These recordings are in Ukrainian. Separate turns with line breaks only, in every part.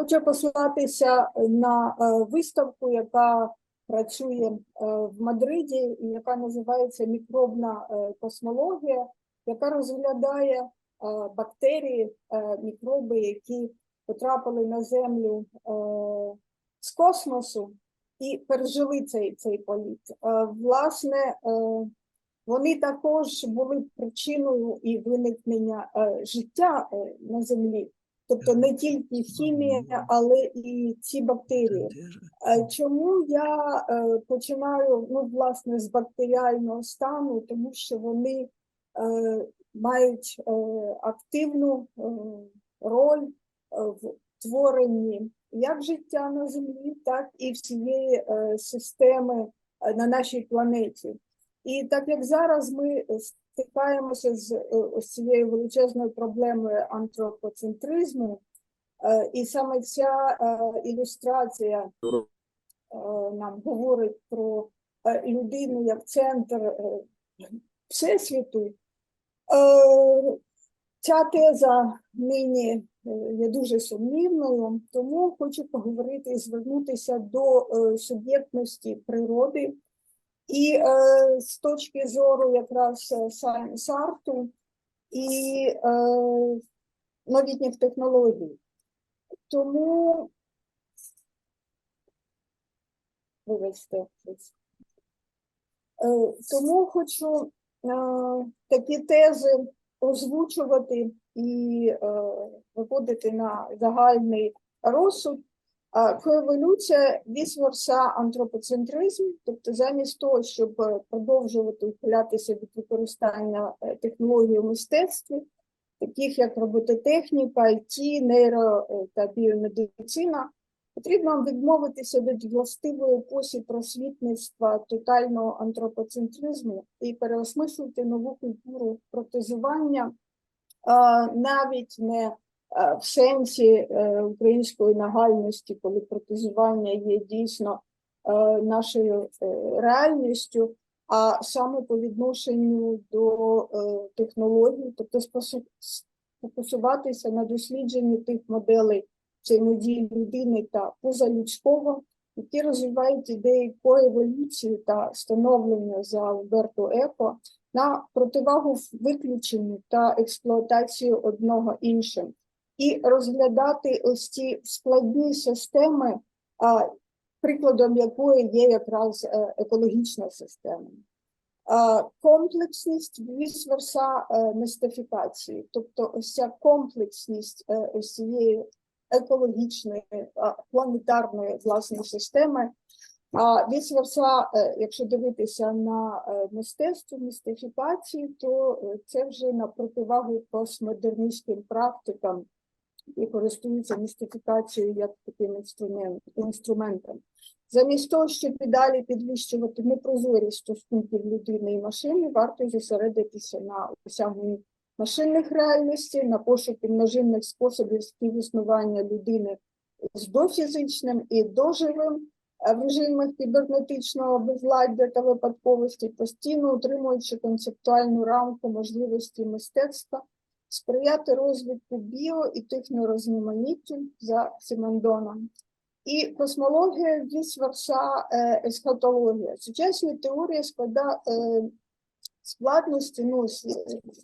Хочу послатися на е, виставку, яка працює е, в Мадриді, яка називається Мікробна е, космологія, яка розглядає е, бактерії, е, мікроби, які потрапили на Землю е, з космосу і пережили цей, цей політ. Е, Власне, е, вони також були причиною і виникнення е, життя е, на Землі. Тобто не тільки хімія, але і ці бактерії. Чому я е, починаю ну, власне, з бактеріального стану, тому що вони е, мають е, активну роль в творенні як життя на Землі, так і всієї системи на нашій планеті. І так як зараз ми стикаємося з е, ось цією величезною проблемою антропоцентризму, е, і саме ця е, ілюстрація нам говорить про людину як центр всесвіту. Ця теза нині є дуже сумнівною, тому хочу поговорити і звернутися до суб'єктності природи. І е, з точки зору якраз е, сайенс-арту і е, новітніх технологій. Тому, вибачте. Е, тому хочу е, такі тези озвучувати і е, виводити на загальний розсуд. Коеволюція вісворса антропоцентризм, тобто замість того, щоб е, продовжувати ухилятися від використання е, технологій у мистецтві, таких як робототехніка, IT, нейро е, та біомедицина, потрібно відмовитися від властивої епосі просвітництва тотального антропоцентризму і переосмислити нову культуру протезування, навіть не в сенсі е, української нагальності, коли протезування є дійсно е, нашою е, реальністю, а саме по відношенню до е, технологій, тобто сфокусуватися на дослідженні тих моделей взаємодії людини та позалюдського, які розвивають ідеї коеволюції та становлення за Альберто Еко на противагу виключенню та експлуатації одного іншим і розглядати ось ці складні системи, прикладом якої є якраз е, екологічна система. Комплексність вісверса мистифікації, тобто ось ця комплексність е, ось цієї екологічної планетарної власне системи. А вісверса, якщо дивитися на е, мистецтво, містифікації, то е, це вже на противагу постмодерністським практикам, і користуються містифікацією як таким інструментом. Замість того, щоб і далі підвищувати непрозорість стосунків людини і машини, варто зосередитися на осягненні машинних реальностей, на пошуки множинних способів співіснування людини з дофізичним і доживим е, в режимах кібернетичного безладдя та випадковості, постійно утримуючи концептуальну рамку можливості мистецтва, сприяти розвитку біо і технорізноманіття за Сімендоном. І космологія вісверса е, есхатологія. Сучасні теорії складають е, складності, ну,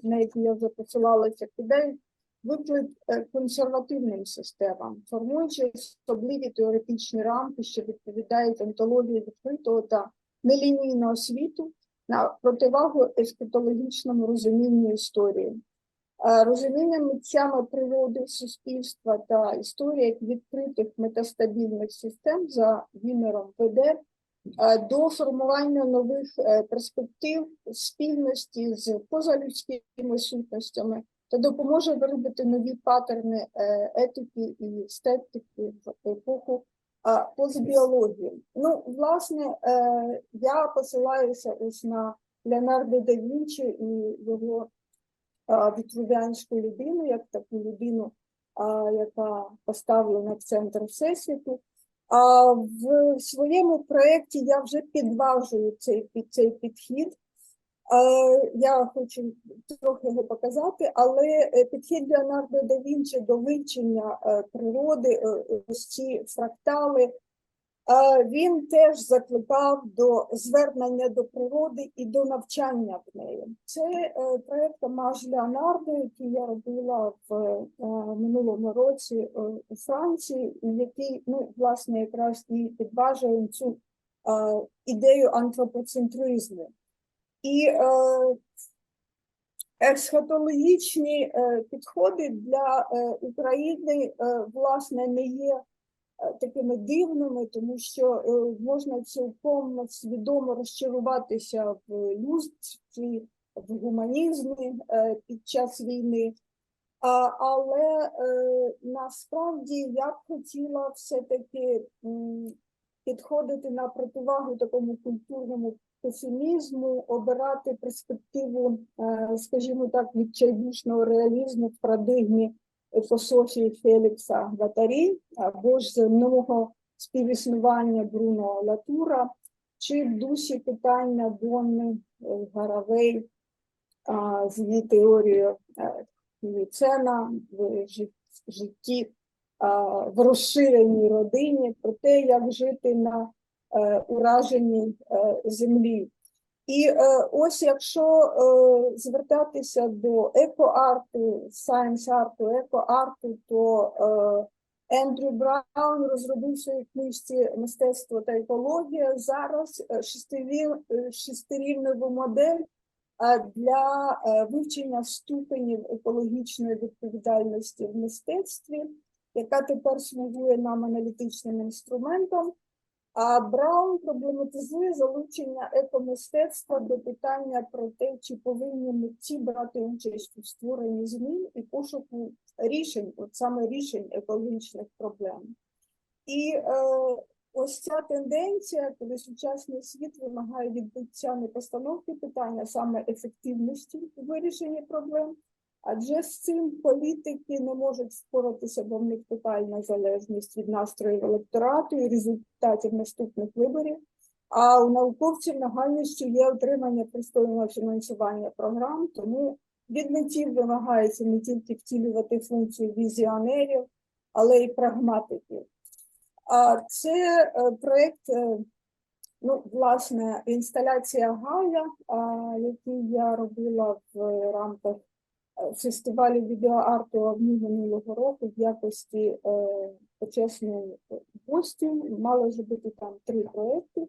на які я вже посилалася, кидають виклик е, консервативним системам, формуючи особливі теоретичні рамки, що відповідають онтології відкритого та нелінійного світу на противагу ескатологічному розумінню історії. Е, Розуміння митцями природи, суспільства та історії відкритих метастабільних систем за виміром веде е, до формування нових е, перспектив спільності з позалюдськими сутностями та допоможе виробити нові паттерни етики і естетики в епоху постбіології. Ну, власне, я посилаюся ось на Леонардо да Вінчі і його вітрувянську людину, як таку людину, яка поставлена в центр всесвіту. А в своєму проєкті я вже підважую цей, цей підхід Я хочу трохи його показати, але е, підхід Леонардо да Вінчі до вивчення е, природи, е, ось ці фрактали, він теж закликав до звернення до природи і до навчання в неї. Це е, проект Маж Леонардо, який я робила в е, минулому році е, у Франції, який ну, власне якраз і підважує цю е, ідею антропоцентризму. І е, есхатологічні е, підходи для е, України е, власне не є е, такими дивними, тому що е, можна цілком свідомо розчаруватися в людстві, в гуманізмі е, під час війни. Але е, насправді я б хотіла все-таки підходити на противагу такому культурному песимізму, обирати перспективу, е, скажімо так, відчайдушного реалізму в парадигмі екософії Фелікса Гатарі або ж земного співіснування Бруно Латура, чи в дусі питання Донни е, Гаравей з її теорією е, в житті, в розширеній родині, про те, як жити на е, ураженій землі. І е, ось якщо е, звертатися до еко-арту, сайенс-арту, еко-арту, то е, Ендрю Браун розробив в книжці Мистецтво та екологія зараз шестирівневу модель для вивчення ступенів екологічної відповідальності в мистецтві, яка тепер слугує нам аналітичним інструментом. А Браун проблематизує залучення екомистецтва до питання про те, чи повинні митці брати участь у створенні змін і пошуку рішень, от саме рішень екологічних проблем. І е, ось ця тенденція, коли сучасний світ вимагає відбуття не постановки питання, а саме ефективності у вирішенні проблем, адже з цим політики не можуть впоратися, бо в них тотальна залежність від настроїв електорату і результатів наступних виборів. А у науковців нагальністю є отримання пристойного фінансування програм, тому від митців вимагається не тільки втілювати функцію візіонерів, але й прагматиків. А це е, проект, е, ну, власне, інсталяція Гая, який я робила в рамках фестивалю відеоарту «Огні» минулого року в якості е, почесної гості. Мало ж бути там три проекти.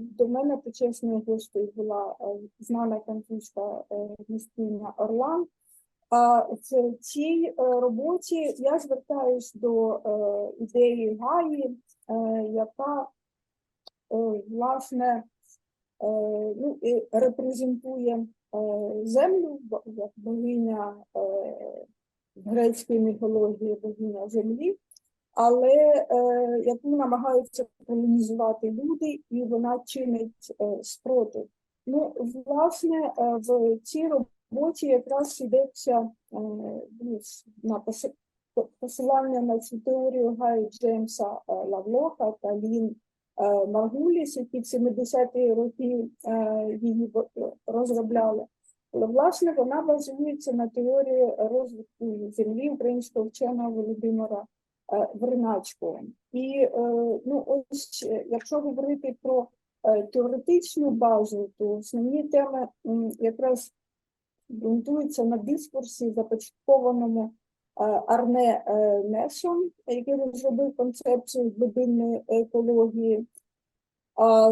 До мене почесною гостею була е, знана французька е, мисткиня Орлан. А в цій роботі я звертаюсь до ідеї Гаї, яка власне ну, репрезентує землю як богиня е, в грецькій міфології богиня землі, але е, яку намагаються колонізувати люди, і вона чинить е, спротив. Ну, власне, е, в цій роботі якраз йдеться е, на посилання на цю теорію Гая Джеймса е, Лавлока та Лін е, Маргуліс, які в 70-ті роки е, її розробляли. Але власне вона базується на теорії розвитку землі українського вченого Володимира е, Верначкова. І е, ну, ось, е, якщо говорити про е, теоретичну базу, то основні теми якраз ґрунтуються на дискурсі, започаткованому е, Арне е, який розробив концепцію глибинної екології,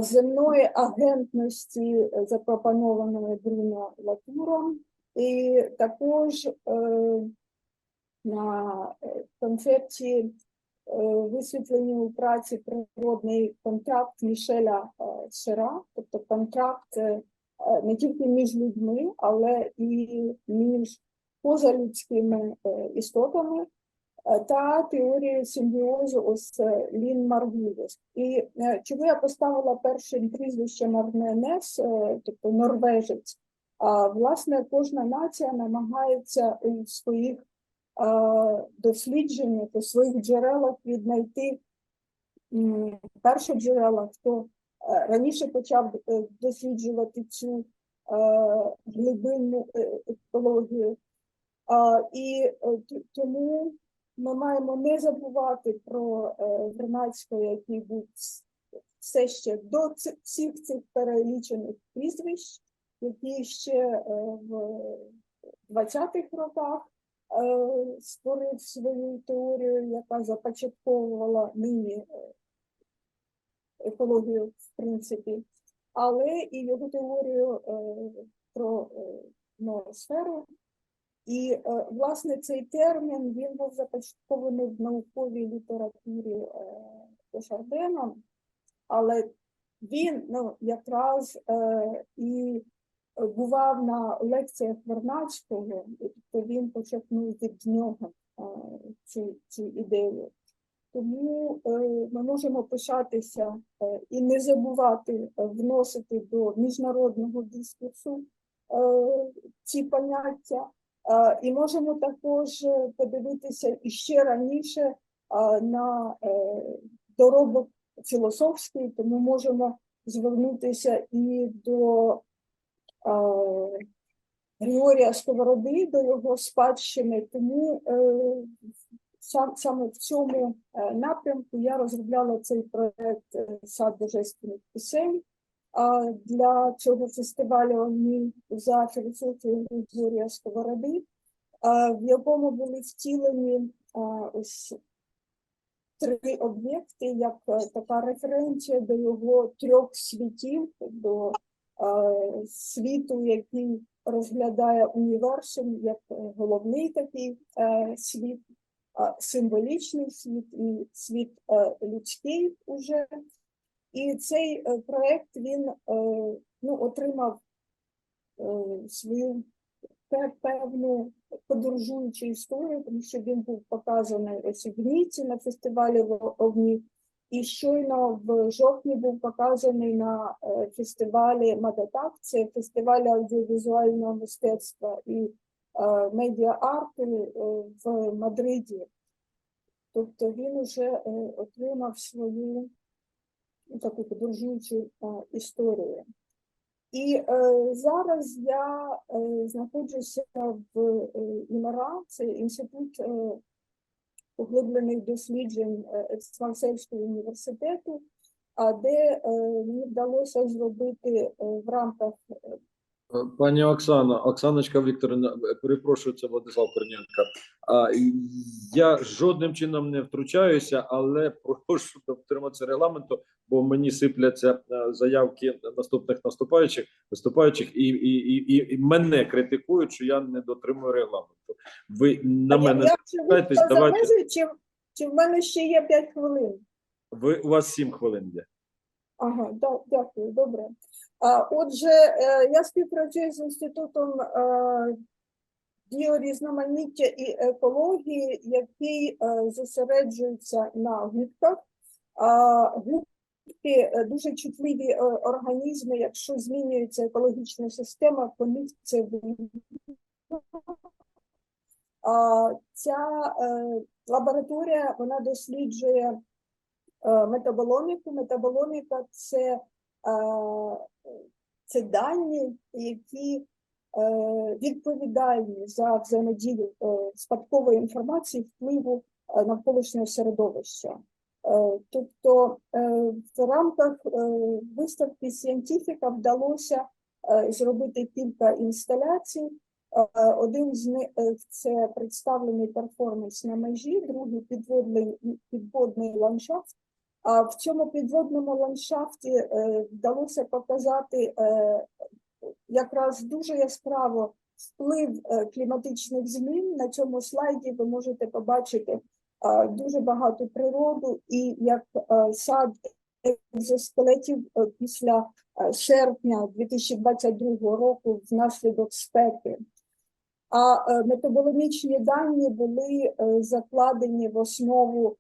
земної агентності, е, запропонованої Бруно Латуром, і також е, на концепції висвітлені у праці природний контракт Мішеля Шера, тобто контракт не тільки між людьми, але і між позалюдськими е, істотами е, та теорією симбіозу ось е, Лін Маргуліс. І чому я поставила першим прізвищем Арненес, е, тобто норвежець, а власне кожна нація намагається у своїх дослідженнях, у своїх джерелах віднайти перші джерела, хто раніше почав досліджувати цю глибинну екологію. І е, тому ми маємо не забувати про е, який був все ще до всіх цих перелічених прізвищ, які ще е, в 20-х роках створив свою теорію, яка започатковувала нині екологію, в принципі, але і його теорію про ноосферу. І, е, власне, цей термін він був започаткований в науковій літературі е, але він ну, якраз е, і бував на лекціях Вернадського, тобто він почерпнув від нього цю, цю ідею. Тому ми можемо пишатися і не забувати вносити до міжнародного дискурсу ці поняття. І можемо також е, подивитися іще раніше на е, доробок філософський, тому можемо звернутися і до Григорія Сковороди, до його спадщини. Тому е, сам, саме в цьому напрямку я розробляла цей проект Сад божественних пісень. А для цього фестивалю «Огні» за філософією Григорія Сковороди, в якому були втілені ось три об'єкти, як е, така референція до його трьох світів, до світу, який розглядає універсум як головний такий е, світ, символічний світ і світ е, людський уже. І цей е, проект він е, ну, отримав е, свою певну подорожуючу історію, тому що він був показаний ось в Ніці на фестивалі в Огні. І щойно в жовтні був показаний на фестивалі Мадатак, це фестиваль аудіовізуального мистецтва і медіа-арту е, в Мадриді. Тобто він уже е, отримав свою таку подорожуючу історію. І е, зараз я е, знаходжуся в е, ІМАРА, це інститут е, поглиблених досліджень е, Екстрасельського університету, а де е, мені вдалося зробити е, в рамках
Е, Пані Оксана, Оксаночка Вікторівна, е, перепрошую, це Владислав Корнієнко. Я жодним чином не втручаюся, але прошу дотриматися регламенту, бо мені сипляться е, заявки наступних наступаючих, виступаючих, і, і, і, і, мене критикують, що я не дотримую регламенту. Ви на
А
мене
за
давайте.
межею, чи, чи в мене ще є 5 хвилин?
ви у вас сім хвилин є.
Ага, дякую, добре. Отже, е, я співпрацюю з інститутом е, біорізноманіття і екології, який е, зосереджується на губках. Губки дуже чутливі організми, якщо змінюється екологічна система, по них це видно. Ця лабораторія вона досліджує метаболоміку. Метаболоміка це, це дані, які е, відповідальні за взаємодію е, спадкової інформації впливу е, навколишнього середовища. Е, Тобто е, в рамках е, виставки Scientifica вдалося е, зробити кілька інсталяцій. Е, Один з них е, це представлений перформанс на межі, другий підводний, підводний ландшафт. В цьому підводному ландшафті е, вдалося показати е, якраз дуже яскраво вплив е, кліматичних змін. На цьому слайді ви можете побачити дуже багато природу і як сад екзоскелетів після серпня 2022 року внаслідок спеки. А метаболомічні дані були закладені в основу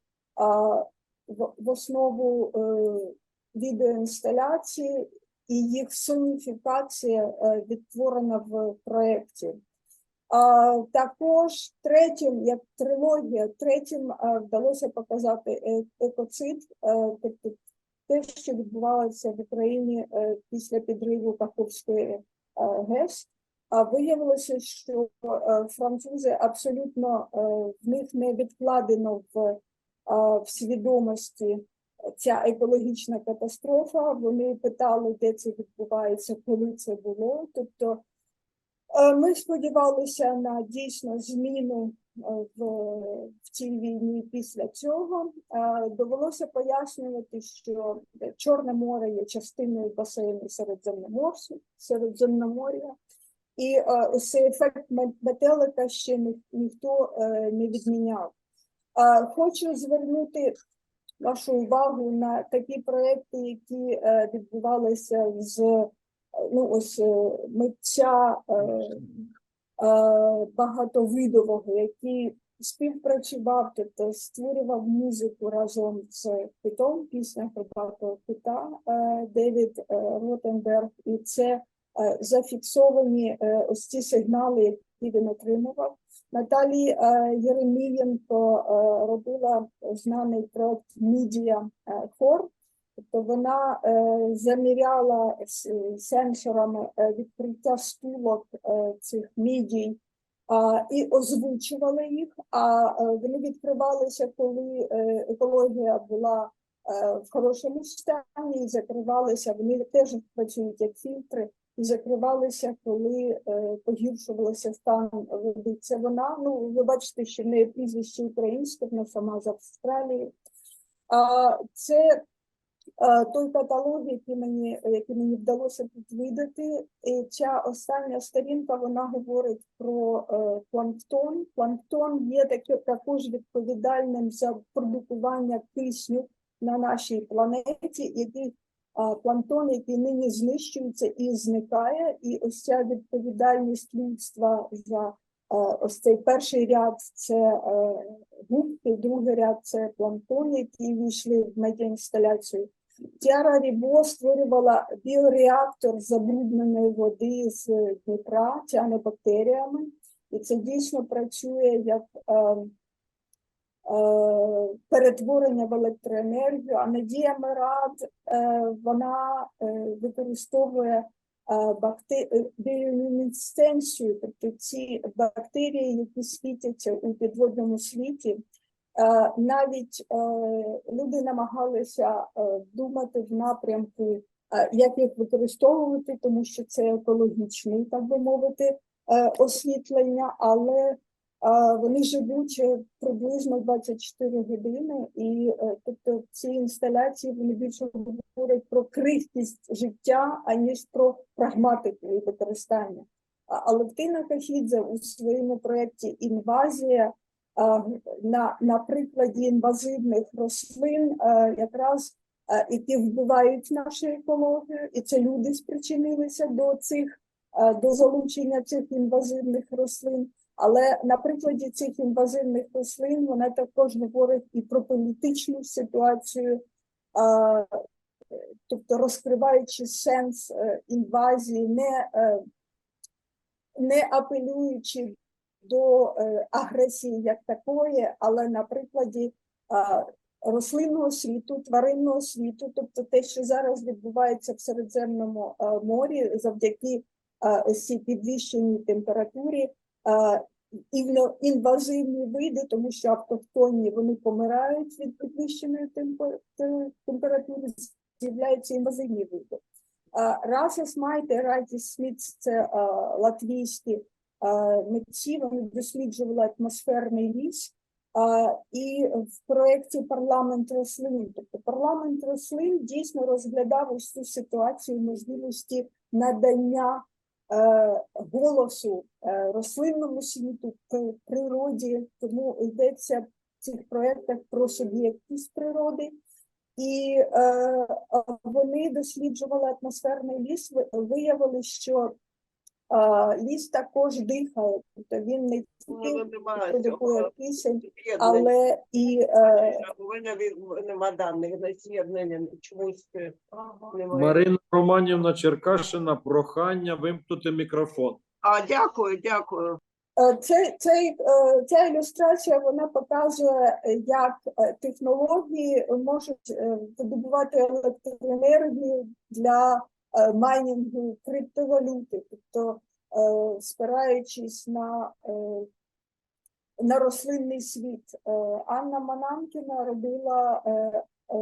в, основу е, відеоінсталяції і їх соніфікація е, відтворена в проєкті. А, також третім, як трилогія, третім е, вдалося показати екоцид, тобто те, що відбувалося в Україні після підриву Каховської ГЕС. А виявилося, що французи абсолютно в них не відкладено в, в свідомості ця екологічна катастрофа. Вони питали, де це відбувається, коли це було. Тобто е, ми сподівалися на дійсно зміну е, в, в цій війні після цього. Е, Довелося пояснювати, що Чорне море є частиною басейну Середземноморсу, Середземномор'я. І цей ефект метелика ще ні, ніхто не відміняв. Хочу звернути вашу увагу на такі проекти, які е, відбувалися з е, ну, ось, е, митця багатовидового, який співпрацював, тобто створював музику разом з Питом, пісня про багатого Пита Девід Ротенберг, і це зафіксовані ось ці сигнали, які він отримував. Наталі е, Єремієнко е, робила знаний проект Мідія е, Хор. Тобто вона е, заміряла сенсорами е, відкриття стулок е, цих мідій і озвучувала їх. А е, вони відкривалися, коли е, екологія була е, в хорошому стані, закривалися. Вони теж працюють як фільтри, і закривалися, коли е, погіршувався стан води. Це вона. Ну ви бачите, що в неї прізвище українське, вона сама з Австралії. А, це е, той каталог, який мені, який мені вдалося тут. І ця остання сторінка вона говорить про е, планктон. Планктон є таки, також відповідальним за продукування кисню на нашій планеті, який а, планктон, який нині знищується і зникає, і ось ця відповідальність людства за ось цей перший ряд це губки, другий ряд це планктон, які війшли в медіаінсталяцію. Тіара Рібо створювала біореактор забрудненої води з Дніпра тіанобактеріями, і це дійсно працює як е, е, перетворення в електроенергію. А Надія Мират е, вона е, використовує е, біолюмінесценцію, тобто ці бактерії, які світяться у підводному світі. Навіть люди намагалися думати в напрямку, як їх використовувати, тому що це екологічний, так би мовити, освітлення, але вони живуть е, приблизно 24 години, і е, тобто ці інсталяції вони більше говорять про крихкість життя, аніж про прагматику і використання. А Алевтина Кахідзе у своєму проєкті Інвазія на, на прикладі інвазивних рослин, якраз які вбивають нашу екологію, і це люди спричинилися до цих до залучення цих інвазивних рослин. Але на прикладі цих інвазивних рослин вона також говорить і про політичну ситуацію, а, тобто розкриваючи сенс е, інвазії, не, е, не апелюючи до е, агресії як такої, але на прикладі рослинного світу, тваринного світу, тобто те, що зараз відбувається в Середземному морі, завдяки цій підвищеній температурі, інвазивні види, тому що автохтонні вони помирають від підвищеної температури, з'являються інвазивні види. А, Расас Майте, Райтіс це латвійські митці, вони досліджували атмосферний ліс. І в проєкті парламент рослин, тобто парламент рослин дійсно розглядав цю ситуацію можливості надання голосу е, рослинному світу, при- природі, тому йдеться в цих проєктах про суб'єктність природи. І е, вони досліджували атмосферний ліс, виявили, що е, ліс також дихає, тобто він не
Ну,
тільки
немає
продукує кисень, але і е,
У мене від- нема даних на з'єднання, чомусь е, немає.
Марина Романівна Черкашина, прохання вимкнути мікрофон.
А, дякую, дякую.
Е, Це, цей, е, ця ілюстрація вона показує, е, як е, технології можуть е, видобувати електроенергію для майнінгу криптовалюти, тобто е, спираючись на, е, на рослинний світ. Е, Анна Мананкіна робила е, е,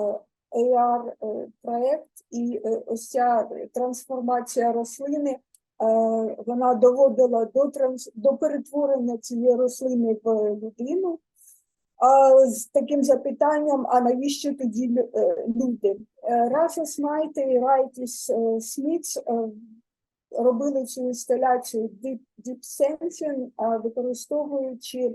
е, AR е, проект, і е, ось ця трансформація рослини е, вона доводила до транс до перетворення цієї рослини в людину. З таким запитанням: а навіщо тоді е, люди? Е, Рафа Смайте і Райтіс Смітс е, робили цю інсталяцію Deep, Deep Sensing, використовуючи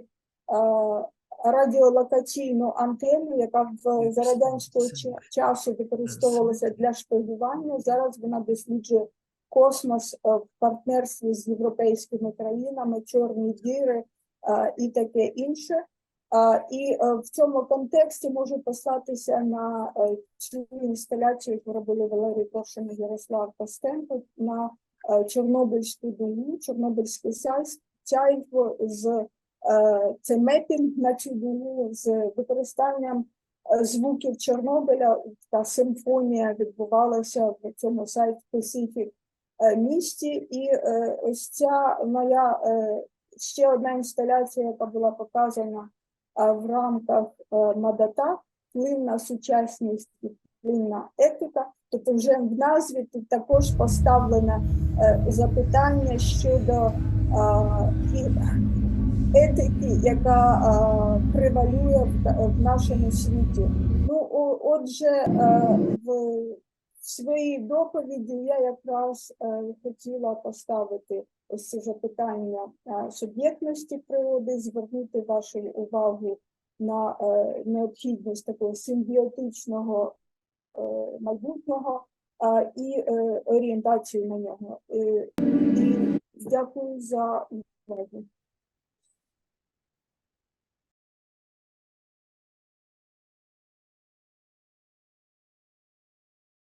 радіолокаційну антенну, яка в за радянського часу використовувалася для шпигування. Зараз вона досліджує космос в партнерстві з європейськими країнами, чорні діри і таке інше. І е, в цьому контексті можу послатися на е, цю інсталяцію, яку робили Валерій Коршин і Ярослав Костенко на е, Чорнобильську дугу, Чорнобильський сяйво з е, це мепінг на цю дугу з використанням е, звуків Чорнобиля. Та симфонія відбувалася в цьому сайт Pacific е, місті. І е, ось ця моя е, ще одна інсталяція, яка була показана в рамках е, МАДАТА вплинна сучасність і вплинна етика. Тобто вже в назві тут також поставлене е, запитання щодо етики, яка превалює в, нашому світі. Ну, отже, е, в своїй доповіді я якраз е, хотіла поставити ось це запитання е, суб'єктності природи, звернути вашу увагу на е, необхідність такого симбіотичного е, майбутнього і орієнтацію на нього. І дякую за увагу.